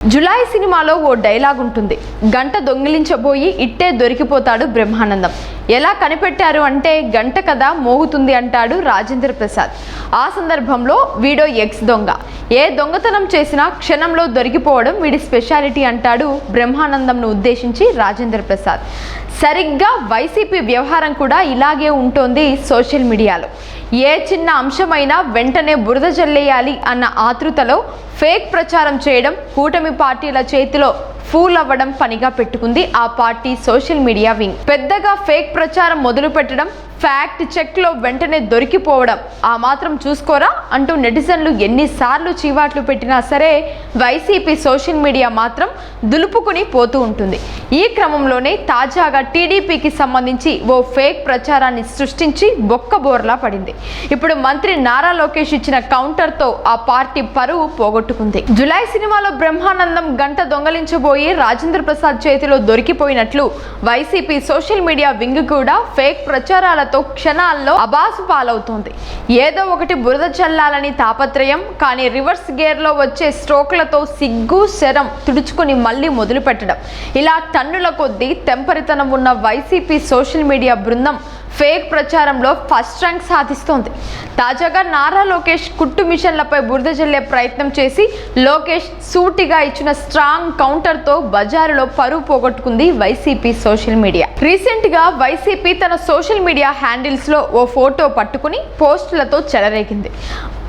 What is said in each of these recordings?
July సినిమాలో ఓ dialogue ఉంటుంది గంట దొంగిలించబోయి ఇట్టే దొరికిపోతాడు బ్రహ్మానందం. ఎలా కనిపెట్టారు అంటే గంట కథ మోగుతుంది అంటాడు రాజేంద్ర ప్రసాద్. ఆ సందర్భంలో వీడో ఎక్స్ దొంగ. ఏ దొంగతనం చేసినా క్షణంలో దొరికిపోవడం వీడి స్పెషాలిటీ అంటాడు బ్రహ్మానందంను ఉద్దేశించి రాజేంద్ర ప్రసాద్. సరిగ్గా వైసీపీ వ్యవహారం కూడా ఇలాగే ఉంటోంది సోషల్ మీడియాలో. ఏ చిన్న అంశమైనా వెంటనే బురద జల్లేయాలి అన్న ఆతృతలో ఫేక్ ప్రచారం చేయడం కూటమి పార్టీల చేతిలో ఫూల్ అవ్వడం పనిగా పెట్టుకుంది ఆ పార్టీ సోషల్ మీడియా వింగ్. పెద్దగా ఫేక్ ప్రచారం మొదలు పెట్టడం ఫ్యాక్ట్ చెక్లో వెంటనే దొరికిపోవడం. ఆ మాత్రం చూసుకోరా అంటూ నెటిజన్లు ఎన్నిసార్లు చీవాట్లు పెట్టినా సరే వైసీపీ సోషల్ మీడియా మాత్రం దులుపుకుని పోతూ ఉంటుంది. ఈ క్రమంలోనే తాజాగా టీడీపీకి సంబంధించి ఓ ఫేక్ ప్రచారాన్ని సృష్టించి బొక్కబోర్లా పడింది. ఇప్పుడు మంత్రి నారా లోకేష్ ఇచ్చిన కౌంటర్తో ఆ పార్టీ పరువు పోగొట్టుకుంది. జులై సినిమాలో బ్రహ్మానందం గంట దొంగలించబోయి రాజేంద్ర ప్రసాద్ చేతిలో దొరికిపోయినట్లు వైసీపీ సోషల్ మీడియా వింగ్ కూడా ఫేక్ ప్రచారాలతో క్షణాల్లో అబాసు పాలవుతోంది. ఏదో ఒకటి బురద చల్లాలని తాపత్రయం కానీ రివర్స్ గేర్లో వచ్చే స్ట్రోక్లతో సిగ్గు శరం తుడుచుకుని మళ్ళీ మొదలుపెట్టడం. ఇలా టన్నుల కొద్దీ తెంపరితనం ఉన్న వైసీపీ సోషల్ మీడియా బృందం ఫేక్ ప్రచారంలో ఫస్ట్ ర్యాంక్ సాధిస్తోంది. తాజాగా నారా లోకేష్ కుట్టు మిషన్లపై బురద జల్లే ప్రయత్నం చేసి లోకేష్ సూటిగా ఇచ్చిన స్ట్రాంగ్ కౌంటర్తో బజారులో పరువు పోగొట్టుకుంది వైసీపీ సోషల్ మీడియా. రీసెంట్గా వైసీపీ తన సోషల్ మీడియా హ్యాండిల్స్లో ఓ ఫోటో పట్టుకుని పోస్టులతో చెలరేగింది.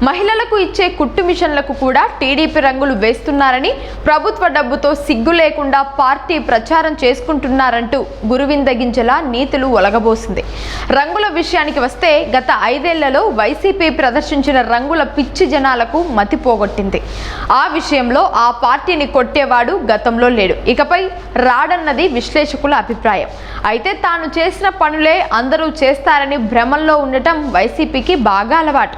మహిళలకు ఇచ్చే కుట్టు మిషన్లకు కూడా టీడీపీ రంగులు వేస్తున్నారని ప్రభుత్వ డబ్బుతో సిగ్గు లేకుండా పార్టీ ప్రచారం చేసుకుంటున్నారంటూ గురువిందగించేలా నీతులు ఒలగబోసింది. రంగుల విషయానికి వస్తే గత ఐదేళ్ళలో వైసీపీ ప్రదర్శించిన రంగుల పిచ్చి జనాలకు మతి పోగొట్టింది. ఆ విషయంలో ఆ పార్టీని కొట్టేవాడు గతంలో లేడు. ఇకపై రాడన్నది విశ్లేషకుల అభిప్రాయం. అయితే తాను చేసిన పనులే అందరూ చేస్తారని భ్రమల్లో ఉండటం వైసీపీకి బాగా అలవాటు.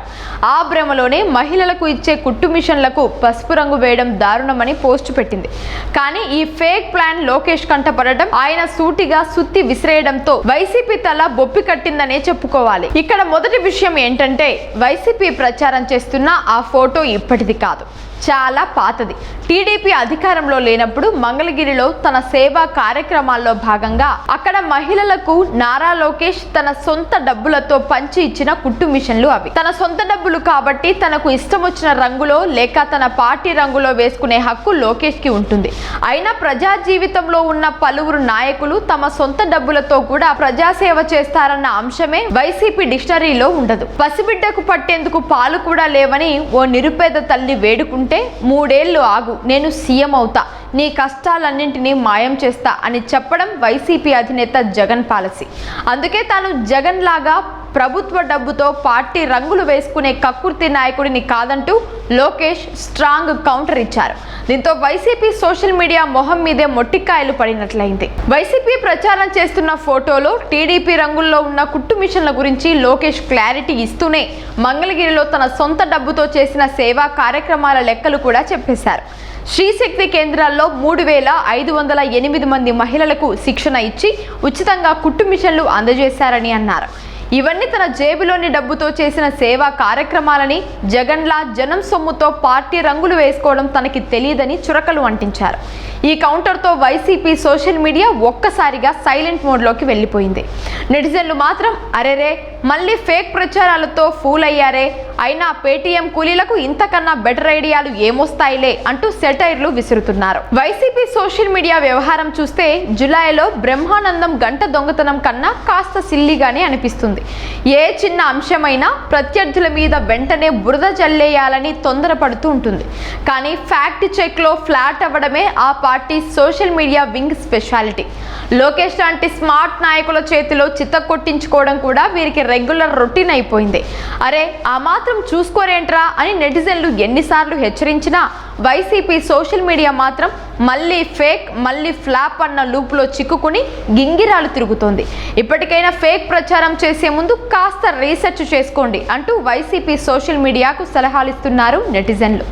ఆ భ్రమ భ్రమలోనే మహిళలకు ఇచ్చే కుట్టు మిషన్లకు పసుపు రంగు వేయడం దారుణమని పోస్టు పెట్టింది. కానీ ఈ ఫేక్ ప్లాన్ లోకేష్ కంటపడటం ఆయన సూటిగా సుత్తి విసిరేయడంతో వైసీపీ తల బొప్పి కట్టిందనే చెప్పుకోవాలి. ఇక్కడ మొదటి విషయం ఏంటంటే వైసీపీ ప్రచారం చేస్తున్న ఆ ఫోటో ఇప్పటిది కాదు. చాలా పాతది. టీడీపీ అధికారంలో లేనప్పుడు మంగళగిరిలో తన సేవా కార్యక్రమాల్లో భాగంగా అక్కడ మహిళలకు నారా లోకేష్ తన సొంత డబ్బులతో పంచి ఇచ్చిన కుట్టు మిషన్లు అవి. తన సొంత డబ్బులు కాబట్టి తనకు ఇష్టం వచ్చిన రంగులో లేక తన పార్టీ రంగులో వేసుకునే హక్కు లోకేష్కి ఉంటుంది. అయినా ప్రజా జీవితంలో ఉన్న పలువురు నాయకులు తమ సొంత డబ్బులతో కూడా ప్రజాసేవ చేస్తారన్న అంశమే వైసీపీ డిక్షనరీలో ఉండదు. పసిబిడ్డకు పట్టేందుకు పాలు కూడా లేవని ఓ నిరుపేద తల్లి వేడుకుంటే మూడేళ్ళు ఆగు నేను సీఎం అవుతా నీ కష్టాలన్నింటినీ మాయం చేస్తా అని చెప్పడం వైసీపీ అధినేత జగన్ పాలసీ. అందుకే తాను జగన్ లాగా ప్రభుత్వ డబ్బుతో పార్టీ రంగులు వేసుకునే కక్కుర్తి నాయకుడిని కాదంటూ లోకేష్ స్ట్రాంగ్ కౌంటర్ ఇచ్చారు. దీంతో వైసీపీ సోషల్ మీడియా మొహం మీదే మొట్టికాయలు పడినట్లయింది. వైసీపీ ప్రచారం చేస్తున్న ఫోటోలో టీడీపీ రంగుల్లో ఉన్న కుట్టు మిషన్ల గురించి లోకేష్ క్లారిటీ ఇస్తూనే మంగళగిరిలో తన సొంత డబ్బుతో చేసిన సేవా కార్యక్రమాల లెక్కలు కూడా చెప్పేశారు. శ్రీశక్తి కేంద్రాల్లో మూడు వేల ఐదు వందల ఎనిమిది మంది మహిళలకు శిక్షణ ఇచ్చి ఉచితంగా కుట్టు మిషన్లు అందజేశారని అన్నారు. ఇవన్నీ తన జేబులోని డబ్బుతో చేసిన సేవా కార్యక్రమాలని జగన్లా జనం సొమ్ముతో పార్టీ రంగులు వేసుకోవడం తనకి తెలియదని చురకలు అంటించారు. ఈ కౌంటర్తో వైసీపీ సోషల్ మీడియా ఒక్కసారిగా సైలెంట్ మోడ్లోకి వెళ్ళిపోయింది. నెటిజన్లు మాత్రం అరెరే మళ్ళీ ఫేక్ ప్రచారాలతో ఫూల్ అయ్యారే అయినా పేటీఎం కూలీలకు ఇంతకన్నా బెటర్ ఐడియాలు ఏమొస్తాయిలే అంటూ సెటైర్లు విసురుతున్నారు. వైసీపీ సోషల్ మీడియా వ్యవహారం చూస్తే జులైలో బ్రహ్మానందం గంట దొంగతనం కన్నా కాస్త సిల్లిగానే అనిపిస్తుంది. ఏ చిన్న అంశమైనా ప్రత్యర్థుల మీద వెంటనే బురద జల్లేయాలని తొందరపడుతూ ఉంటుంది. కానీ ఫ్యాక్ట్ చెక్లో ఫ్లాట్ అవ్వడమే ఆ party social media wing speciality. Lokesh లాంటి స్మార్ట్ నాయకుల చేతిలో చిత్త కొట్టించుకోవడం కూడా వీరికి రెగ్యులర్ రొటీన్ అయిపోయింది. అరే ఆ మాత్రం చూసుకోరేంట్రా అని నెటిజన్లు ఎన్నిసార్లు హెచ్చరించినా వైసీపీ సోషల్ మీడియా మాత్రం మళ్ళీ ఫేక్ మళ్ళీ ఫ్లాప్ అన్న లూప్లో చిక్కుకుని గింగిరాలు తిరుగుతోంది. ఇప్పటికైనా ఫేక్ ప్రచారం చేసే ముందు కాస్త రీసెర్చ్ చేసుకోండి అంటూ వైసీపీ సోషల్ మీడియాకు సలహాలు ఇస్తున్నారు నెటిజన్లు.